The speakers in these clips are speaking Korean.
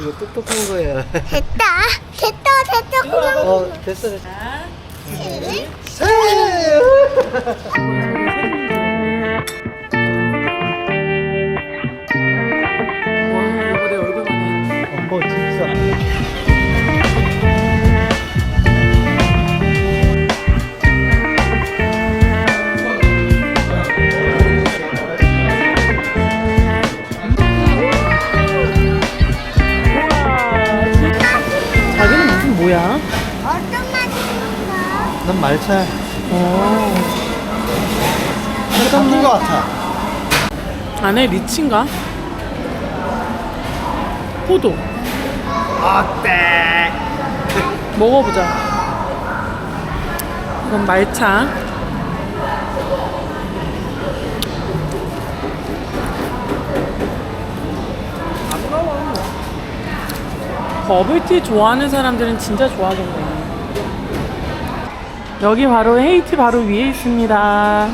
이거 똑똑한 거야. 됐다. 됐다. 됐다. 그냥 어, 됐어, 됐어. 와 난 말차. 어. 바뀐 거 같아. 안에 리치인가? 포도. 어때? 먹어보자. 이건 말차. 버블티 좋아하는 사람들은 진짜 좋아하겠네. 여기 바로 헤이티 바로 위에 있습니다.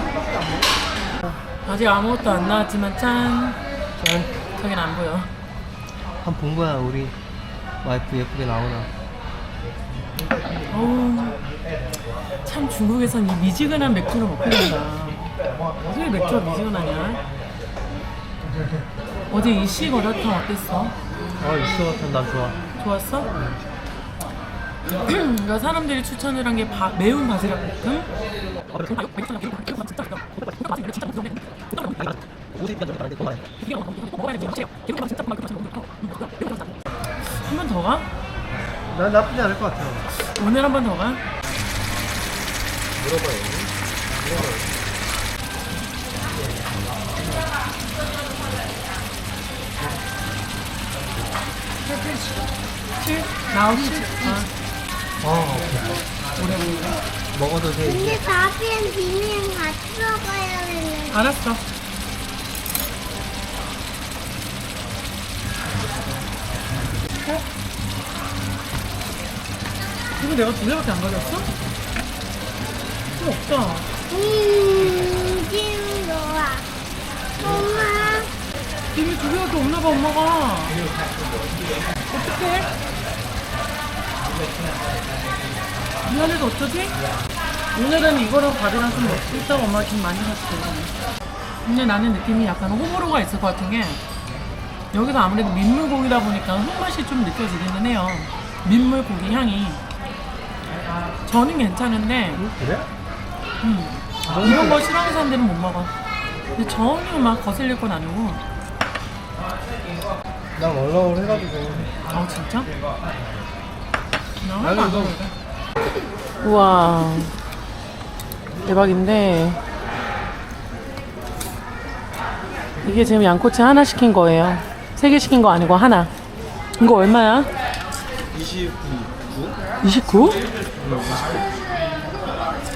아직 아무것도 안 나왔지만 짠. 짠. 저긴 안 보여. 한 본 거야, 우리 와이프 예쁘게 나오나. 어우, 참 중국에선 이 미지근한 맥주를 먹고 간다. 어떻게 맥주가 미지근하냐? 어제 이씨 어라탕 어땠어? 어, 있어 난 좋아. 좋았어? 그러니까 사람들이 추천을 한 게 매운 바지락 볶음? 한 번 더 가? 난 나쁘지 않을 것 같아. 오늘 한 번 더 가? 칠? 나홉 시? 아, 어. 먹어도 돼. 이제. 근데 밥이랑 비빔이랑 같이 먹어야 되는. 알았어. 이거 내가 두 개밖에 안 가져왔어? 좀 없다. 음, 지금 좋아. 엄마, 이미 두 개밖에 없나 봐, 엄마가. 어떡해? 미안해도 어쩌지? 오늘은 이거랑 밥이랑 좀 먹고 있다가 엄마가 좀 많이 샀어. 근데 나는 느낌이 약간 호불호가 있을 것 같은 게 여기서 아무래도 민물고기다 보니까 흙맛이 좀 느껴지기는 해요. 민물고기 향이. 저는 괜찮은데 그래? 음, 이런 거 싫어하는 사람들은 못 먹어. 근데 전혀 막 거슬릴 건 아니고. 난 얼렁얼 해가지고. 아 진짜? 우와 대박인데 이게 지금 양꼬치 하나 시킨 거예요 세 개 시킨 거 아니고 하나 이거 얼마야? 29. 29?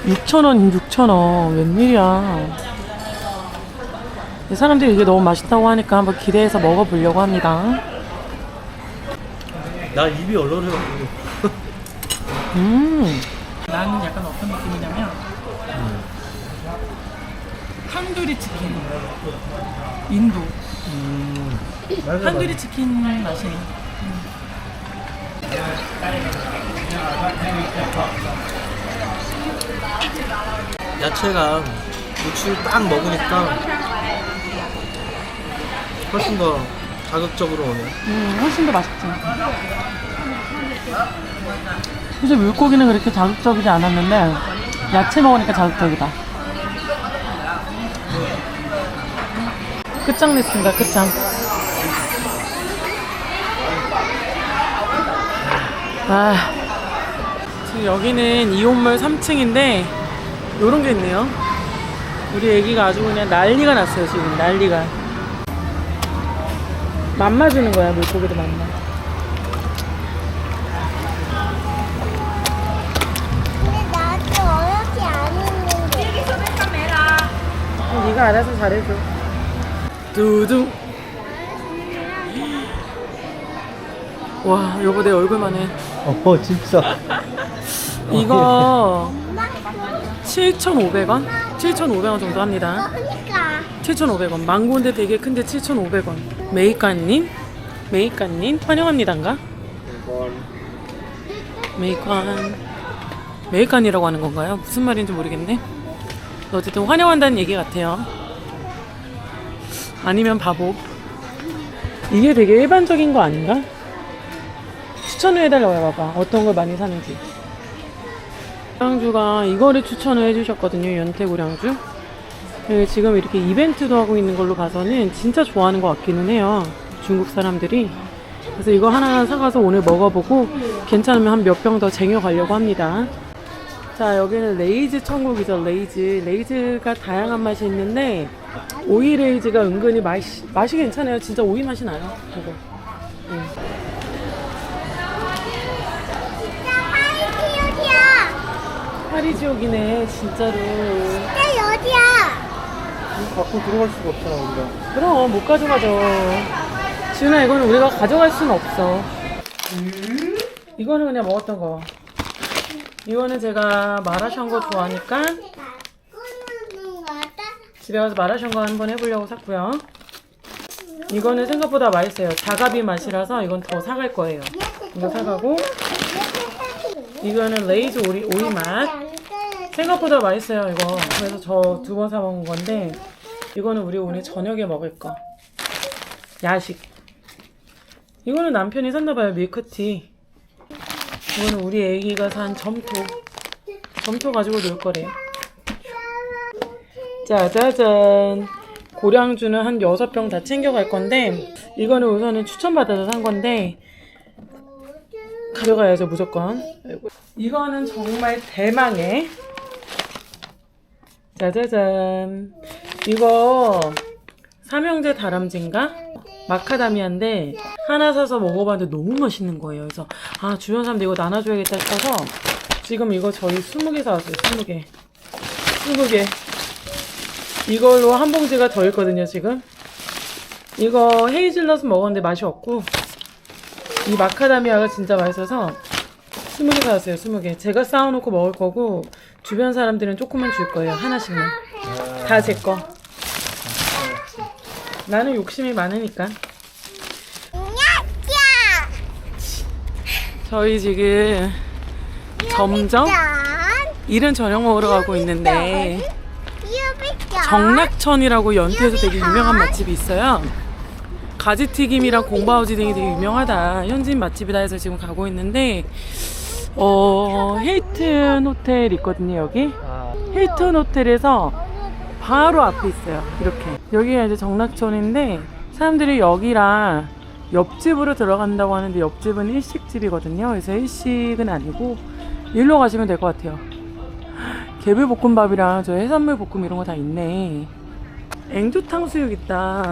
6,000원 6,000원 웬일이야 사람들이 이게 너무 맛있다고 하니까 한번 기대해서 먹어보려고 합니다 나 입이 얼얼해가지고. 음. 나는 약간 어떤 느낌이냐면 탄두리 치킨 인도 음. 탄두리 치킨 맛이 맞아. 야채가 육수를 딱 먹으니까 훨씬 더 자극적으로 오네. 음, 훨씬 더 맛있지 사실 물고기는 그렇게 자극적이지 않았는데 야채 먹으니까 자극적이다. 끝장 냈습니다 끝장. 아. 지금 여기는 이온몰 3층인데 요런 게 있네요. 우리 애기가 아주 그냥 난리가 났어요 지금. 난리가. 맘마 주는 거야 물고기도 맘마 네가 알아서 잘해줘 두둥 와 여보 내 얼굴만 해 어, 진짜. 이거 엄마, 7,500원? 7,500원 정도 합니다 그러니까. 7,500원 망고인데 되게 큰데 7,500원 메이카님 메이관님 환영합니다인가? 메이관 메이관이라고 하는 건가요? 무슨 말인지 모르겠네. 어쨌든 환영한다는 얘기 같아요. 아니면 바보. 이게 되게 일반적인 거 아닌가? 추천을 해달라고 해봐봐. 어떤 걸 많이 사는지. 고량주가 이거를 추천을 해주셨거든요. 연태고량주. 네, 지금 이렇게 이벤트도 하고 있는 걸로 봐서는 진짜 좋아하는 것 같기는 해요. 중국 사람들이. 그래서 이거 하나 사가서 오늘 먹어보고 괜찮으면 한 몇 병 더 쟁여가려고 합니다. 자, 여기는 레이즈 천국이죠. 레이즈. 레이즈가 다양한 맛이 있는데 오이 레이즈가 은근히 맛이, 맛이 괜찮아요. 진짜 오이 맛이 나요. 이거. 응. 파이티 어디야? 파리지옥이네, 진짜로. 나 어디야? 갖고 들어갈 수가 없잖아 우리가. 그럼 못 가져가죠. 지훈아 이거는 우리가 가져갈 수는 없어. 이거는 그냥 먹었던 거. 이거는 제가 마라샹궈 좋아하니까. 집에 가서 마라샹궈 한번 해보려고 샀고요. 이거는 생각보다 맛있어요. 자가비 맛이라서 이건 더 사갈 거예요. 이거 사가고 이거는 레이즈 오리, 오이 맛. 생각보다 맛있어요 이거. 그래서 저 두 번 사 먹은 건데 이거는 우리 오늘 저녁에 먹을 거. 야식. 이거는 남편이 샀나봐요 밀크티. 이거는 우리 애기가 산 점토. 점토 가지고 놀 거래요. 짜자잔. 고량주는 한 6병 다 챙겨갈 건데, 이거는 우선은 추천받아서 산 건데, 가져가야죠, 무조건. 이거는 정말 대망의. 짜자잔. 이거, 삼형제 다람쥐인가? 마카다미아인데, 하나 사서 먹어봤는데 너무 맛있는 거예요. 그래서, 아, 주변 사람들 이거 나눠줘야겠다 싶어서, 지금 이거 저희 20개 사왔어요, 20개. 20개. 이걸로 한 봉지가 더 있거든요, 지금. 이거 헤이즐넛은 먹었는데 맛이 없고, 이 마카다미아가 진짜 맛있어서 20개 사왔어요, 20개. 제가 쌓아놓고 먹을 거고, 주변 사람들은 조금만 줄 거예요, 하나씩만. 다 제 거. 나는 욕심이 많으니까. 야! 저희 지금 점점 이른 저녁 먹으러 가고 있는데, 정락천이라고 연태에서 되게 유명한 맛집이 있어요. 가지튀김이랑 공바오지 등이 되게 유명하다. 현지인 맛집이다 해서 지금 가고 있는데, 어, 힐튼 호텔 있거든요, 여기. 아 힐튼 호텔에서 바로 앞에 있어요. 이렇게. 여기가 이제 정락천인데, 사람들이 여기랑 옆집으로 들어간다고 하는데, 옆집은 일식집이거든요. 그래서 일식은 아니고, 일로 가시면 될 것 같아요. 개불 볶음밥이랑 저 해산물 볶음 이런 거 다 있네. 앵두 탕수육 있다.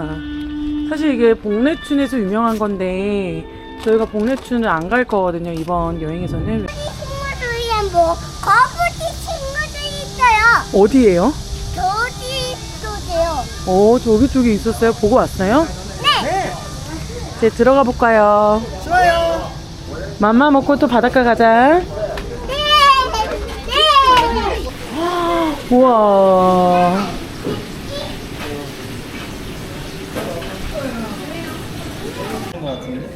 사실 이게 복내춘에서 유명한 건데 저희가 복내춘을 안 갈 거거든요 이번 여행에서는 친구들이 뭐 거북이 친구들 있어요. 어디예요? 어 저기 쪽에 있었어요. 보고 왔어요? 네. 이제 들어가 볼까요? 좋아요. 맘마 먹고 또 바닷가 가자. 네. 네. 우와. 그런 거 같은데.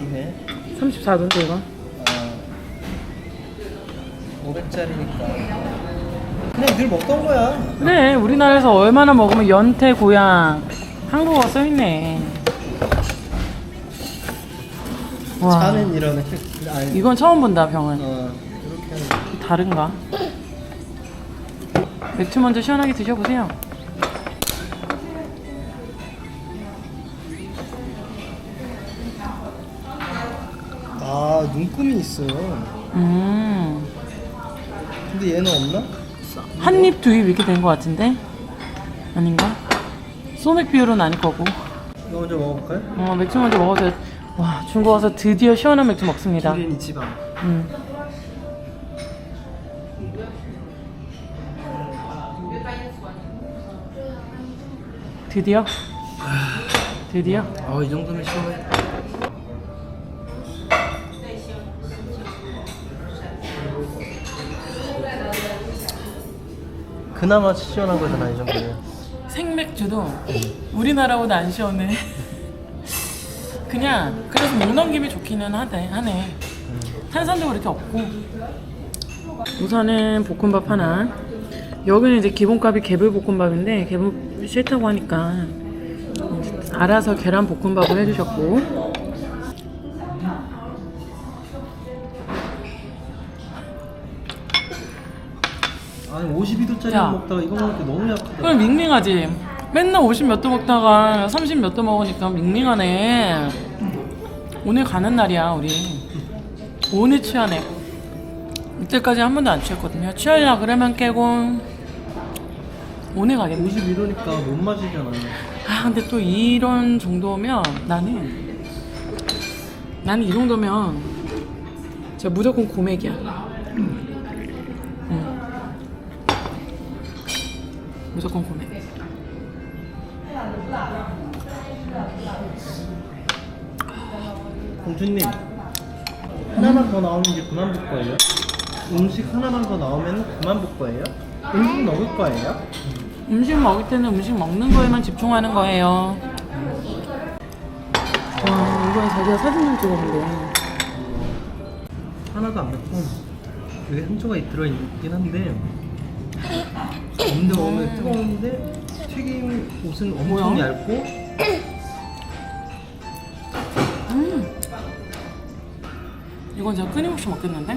이네. 34도인데 이거. 아 500짜리니까. 그냥 늘 먹던 거야. 그래 우리나라에서 얼마나 먹으면 연태 고향 한국어 써있네. 와 차는 이런. 아니, 이건 처음 본다 병은. 어 이렇게 하는. 다른가? 맥주 먼저 시원하게 드셔보세요. 아 눈금이 있어요. 음, 근데 얘는 없나? 한 입, 두 입 이렇게 된 것 같은데? 아닌가? 소맥 비율은 아닐 거고. 이거 먼저 먹어볼까요? 어, 맥주 먼저 먹어서, 와, 중국 와서 드디어 시원한 맥주 먹습니다. 기린 이치방. 음. 드디어? 드디어? 아 이 정도면 시원해. 그나마 시원한 거잖아 이 정도면. 생맥 맥주도 우리나라보다 안 시원해. 그냥 그래서 목 넘김이 좋기는 하네. 하네. 탄산도 그렇게 없고. 우선은 볶음밥 하나. 여기는 이제 기본값이 개불 볶음밥인데 개불 싫다고 하니까 알아서 계란 볶음밥을 해주셨고 52도짜리 야. 먹다가 이거 먹으니까 너무 약하다. 그럼 밍밍하지. 맨날 50 몇 도 먹다가 30 몇 도 먹으니까 밍밍하네. 오늘 가는 날이야 우리. 오늘 취하네. 이때까지 한 번도 안 취했거든요. 취하려 그러면 깨고 오늘 가겠네. 52도니까 못 마시잖아. 아 근데 또 이런 정도면 나는 나는 이 정도면 진짜 무조건 고맥이야. 무조건 고맥. 공주님 하나만 더 나오면 이제 그만 볼 거예요? 음식 하나만 더 나오면 그만 볼 거예요? 음식 먹을 거예요? 음식 먹을 때는 음식 먹는 거에만 집중하는 거예요. 와, 이번에 자기가 사진 좀 찍었는데. 하나도 안 맵고 여기 한 조각이 들어있긴 한데 엄데 먹으면 뜨거운데 튀김 옷은 엄청? 얇고 음. 이건 제가 끊임없이 먹겠는데?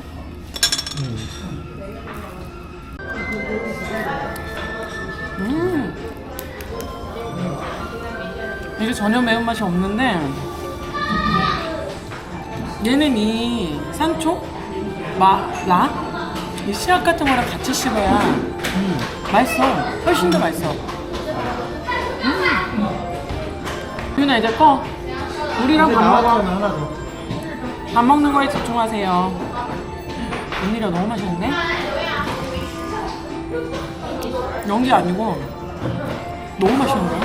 음. 음. 이게 전혀 매운맛이 없는데 얘는 이 산초? 마, 라? 이 씨앗 같은 거랑 같이 씹어야 음. 맛있어. 훨씬 더 맛있어. 음. 유나 이제 꺼. 우리랑 밥 먹어. 나왔잖아 하나 더 밥 먹는 거에 집중하세요. 언니가 너무 맛있는데? 연기 아니고 너무 이거 먹어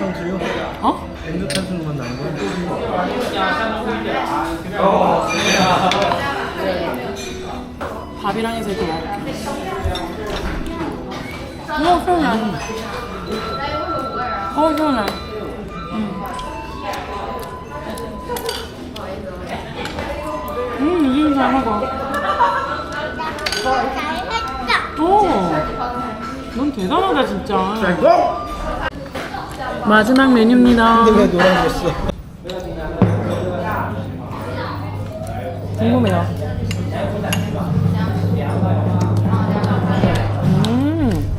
탄수요? 어? 엔드 탄수로만 나온 거야? 밥이랑 해서 이렇게 먹을게. 어, 시원해. 어, 시원해. 음. 음, 이게 잘 먹어. 잘했어. 오, 넌 대단하다 진짜. 마지막 메뉴입니다. 근데 왜 노란 거 써? 궁금해요. 음.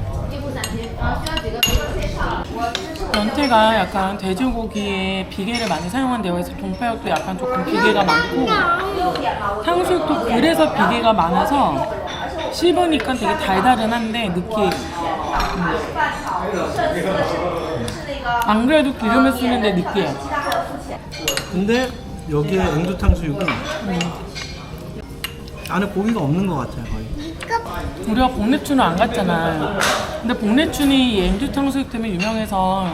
연태가 약간 돼지고기에 비계를 많이 사용한대요. 그래서 동파육도 약간 조금 비계가 많고 탕수육도 그래서 비계가 많아서 씹으니까 되게 달달한데 느끼해. 음. 안 그래도 기름을 쓰는데 느끼해. 근데 여기에 앵두 탕수육은 안에 고기가 없는 것 같아요 거의 우리가 복내춘을 안 갔잖아. 근데 복내춘이 이 앵두 탕수육 때문에 유명해서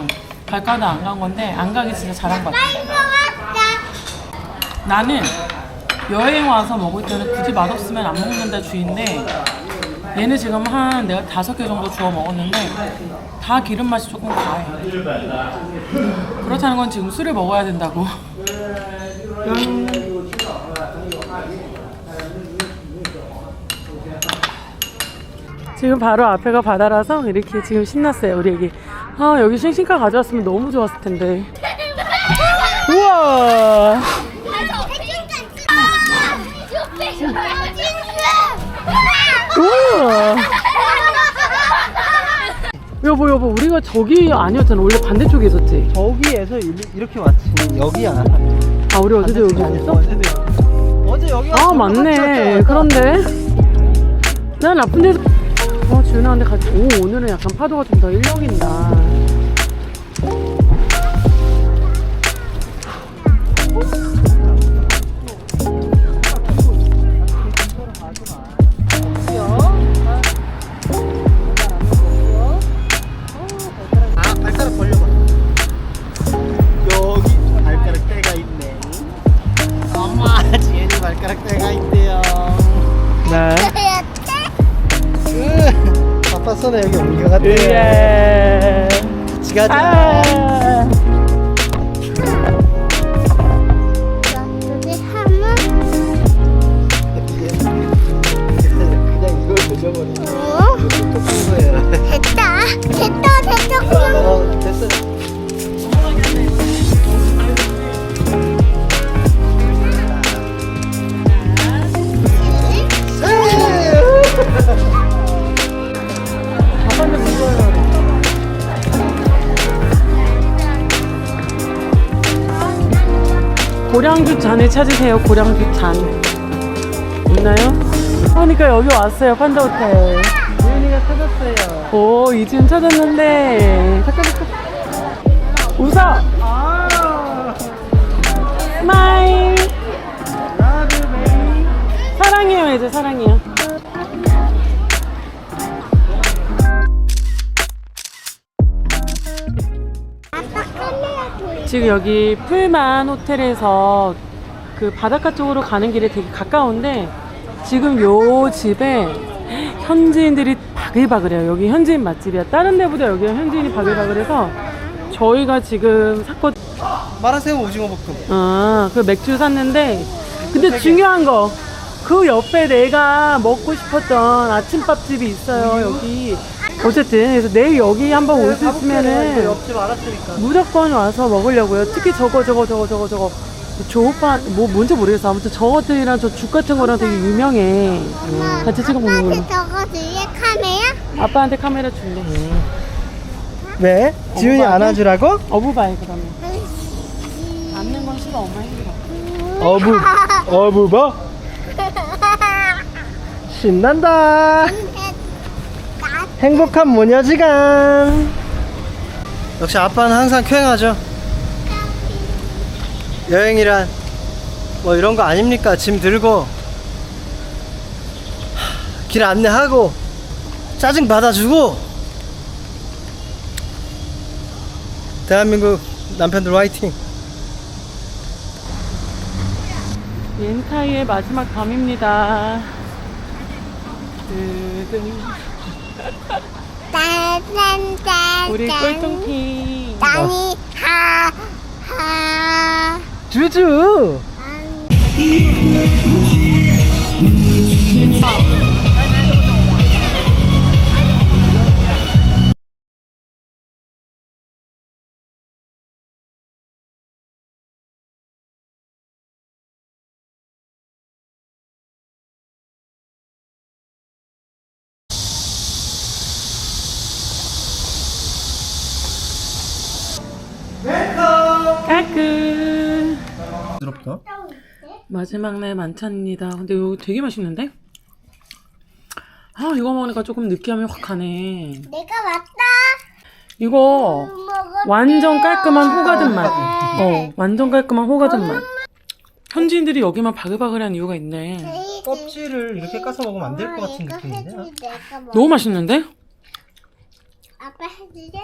갈까도 안 간 건데 안 가기 진짜 잘한 것 같아. 나는 여행 와서 먹을 때는 굳이 맛없으면 안 먹는다 주의인데 얘는 지금 한 내가 다섯 개 정도 주워 먹었는데 다 기름 맛이 조금 과해. 그렇다는 건 지금 술을 먹어야 된다고. 지금 바로 앞에가 바다라서 이렇게 지금 신났어요 우리 애기. 아 여기 싱싱카 가져왔으면 너무 좋았을 텐데. 우와. 우와. 여보 여보 우리가 저기 아니었잖아. 원래 반대쪽에 있었지. 저기에서 이- 이렇게 왔지. 여기야. 아 우리 어제도 여기 아니었어? 어제 여기 아 맞네. 그런데. 난 나쁜 데서 어 근데 같이 오 오늘은 약간 파도가 좀 더 일렁인다 고량주 잔을 찾으세요. 고량주 잔. 있나요? 그러니까 여기 왔어요. 판다 호텔. 지윤이가 찾았어요. 오, 이지은 찾았는데. 잠깐, 잠깐. 웃어! 아, 스마일! 사랑해요, 이제 사랑해요. 지금 여기 풀만 호텔에서 그 바닷가 쪽으로 가는 길에 되게 가까운데 지금 요 집에 현지인들이 바글바글해요. 여기 현지인 맛집이야. 다른 데보다 여기가 현지인이 바글바글해서 저희가 지금 샀거든. 마라새우 오징어 볶음. 아, 그 맥주 샀는데 근데 중요한 거. 그 옆에 내가 먹고 싶었던 아침밥집이 있어요, 여기. 어쨌든, 그래서 내일 여기 한번 올수 이거 있으면은 옆집 알았으니까. 무조건 와서 먹으려고요. 특히 저거 저거 저거 저거 저거 저 오빠 뭐 뭔지 모르겠어. 아무튼 저것들이랑 저 죽 같은 거랑 되게 유명해. 엄마 같이 찍어 먹는 아빠한테 저거 줄래 카메라? 아빠한테 카메라 줄래? 왜? 지윤이 어묵 안아주라고? 어부 바이 그러면. 앉는 건 싫어. 엄마 힘들어. 어부. 어부버. 신난다. 행복한 모녀 시간. 역시 아빠는 항상 쾌행하죠. 여행이란 뭐 이런 거 아닙니까? 짐 들고 하, 길 안내하고 짜증 받아주고 대한민국 남편들 화이팅. 옌타이의 마지막 밤입니다. 딴딴딴 우리 꿀통팀. 딴이 하 하 주주. 까 부드럽다. 마지막 날 만찬입니다. 근데 이거 되게 맛있는데? 아 이거 먹으니까 조금 느끼함이 확 가네. 내가 왔다 이거. 완전 깔끔한 호가든 맛. 어, 완전 깔끔한 호가든 맛. 현지인들이 여기만 바글바글한 이유가 있네. 껍질을 이렇게 까서 먹으면 안 될 것 같은 이거 느낌인데. 너무 맛있는데? 아빠 해줄래?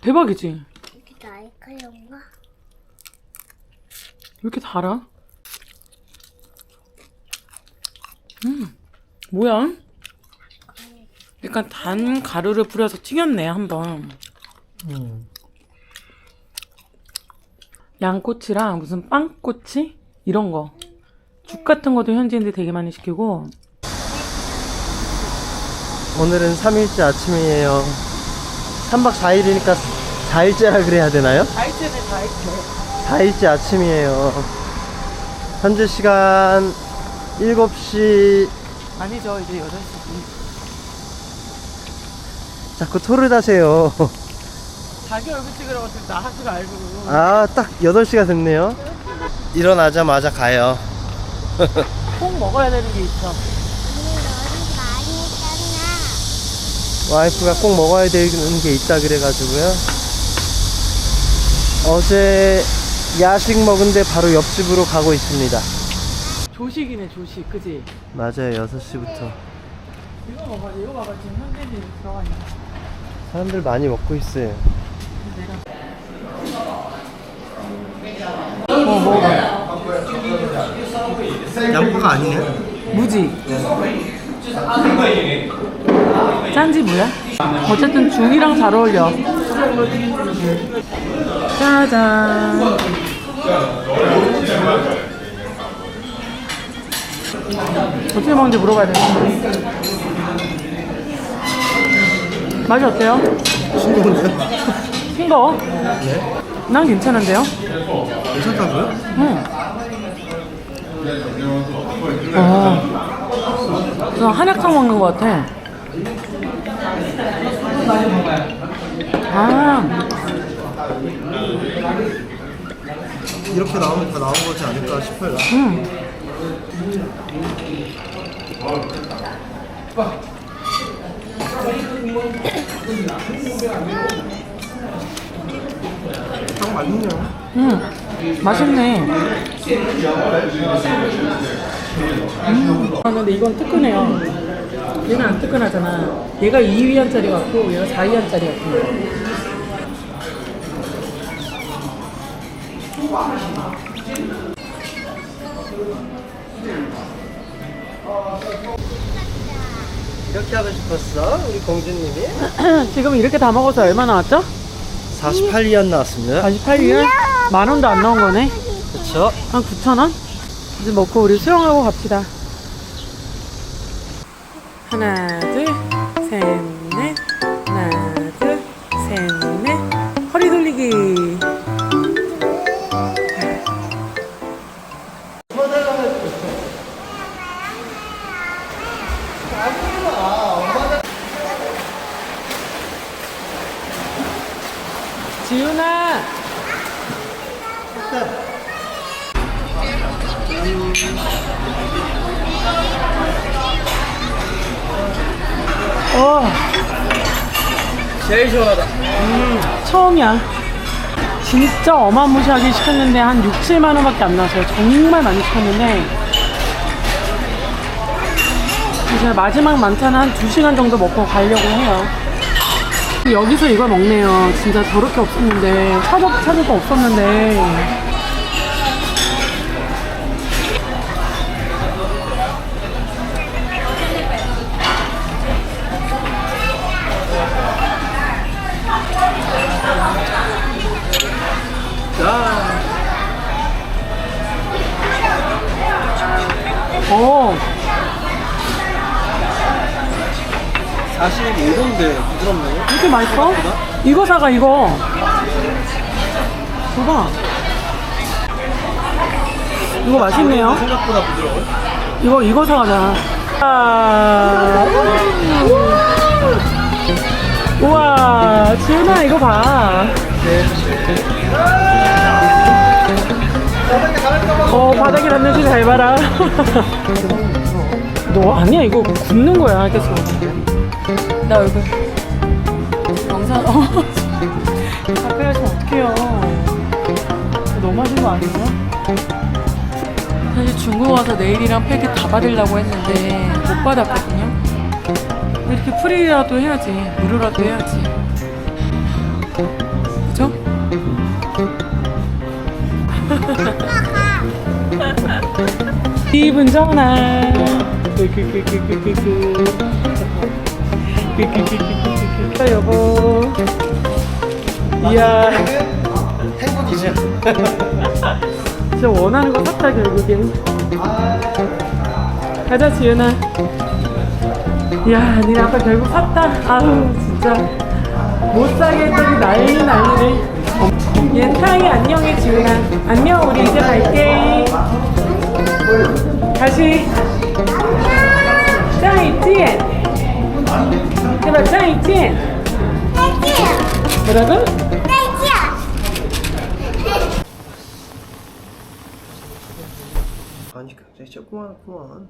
대박이지? 왜 나의 거였나? 이렇게 달아? 음, 뭐야? 약간 단 가루를 뿌려서 튀겼네, 한번. 음. 양꼬치랑 무슨 빵꼬치? 이런 거. 죽 같은 것도 현지인들이 되게 많이 시키고. 오늘은 3일째 아침이에요. 3박 4일이니까 4일째라 그래야 되나요? 다이체네, 다이체. 4일째 아침이에요. 현재 시간 7시 아니죠, 이제 8시지. 자꾸 토를 하세요. 자기 얼굴 찍으라고 했더니 나 하지가 알고. 아, 딱 8시가 됐네요. 일어나자마자 가요. 꼭 먹어야 되는 게 있어. 오늘 너를 많이 했잖아. 와이프가 꼭 먹어야 되는 게 있다 그래가지고요. 어제 야식 먹은데 바로 옆집으로 가고 있습니다. 조식이네, 조식. 그지? 맞아요, 6시부터. 이거 봐봐, 이거 봐봐. 지금 현지인들이 들어가 있는 거. 사람들 많이 먹고 있어요. 어, 먹어봐. 양파가 아니네. 무지. 짠지 뭐야? 어쨌든 죽이랑 잘 어울려. 짜잔. 어떻게 먹는지 물어봐야 되는데. 맛이 어때요? 싱거운데요? 싱거워? 난 괜찮은데요? 괜찮다고요? 응. 어. 한약탕 먹는 것 같아. 아, 이렇게 나오면 다 나온 거지 않을까 싶어요. 응. 딱 맛있네요. 응. 맛있네. 음. 아, 근데 이건 뜨끈해요. 얘는 안 뜨끈하잖아. 얘가 2위안짜리 같고, 얘가 4위안짜리 같고. 이렇게 하고 싶었어, 우리 공주님이? 지금 이렇게 다 먹어서 얼마 나왔죠? 48위안 나왔습니다. 48위안? 만 원도 안 나온 거네. 그쵸? 한 9천 원? 이제 먹고 우리 수영하고 갑시다. 하나, 둘, 셋, 어마무시하게 시켰는데 한 6, 7만 원밖에 안 나왔어요. 정말 많이 시켰는데 이제 마지막 만찬 한 2시간 정도 먹고 가려고 해요. 여기서 이걸 먹네요. 진짜 저렇게 없었는데 찾을 거 없었는데 이렇게 맛있어? 이거 사가 이거 봐봐 이거 맛있네요 생각보다 부드러워요. 이거 이거 사가자. 아, 우와, 지은아 이거 봐. 어 바닥에 닿는지 잘 봐라. 너 아니야 이거 굽는 거야 계속. 나 얼굴 어 가까이 하시면 어떡해요. 너무 하신 거 아니에요? 사실 중국 와서 네일이랑 패킷 다 받으려고 했는데 못 받았거든요. 이렇게 프리라도 해야지. 무료라도 해야지. 그죠? 기분 전환. 끄끄끄끄끄끄 끄. 여보. 이야. 행복이죠. 진짜 원하는 거 샀다 결국엔. 가자 지은아. 이야 니네 아빠 결국 샀다. 아우 진짜. 못 사게 했더니 난리 난리네. 얘 타이 안녕해 지은아. 안녕 우리 이제 갈게. 다시. 짜이찐 해봐 짜이 찐 뭐라고? 아니, 굉장히 조그맣구만.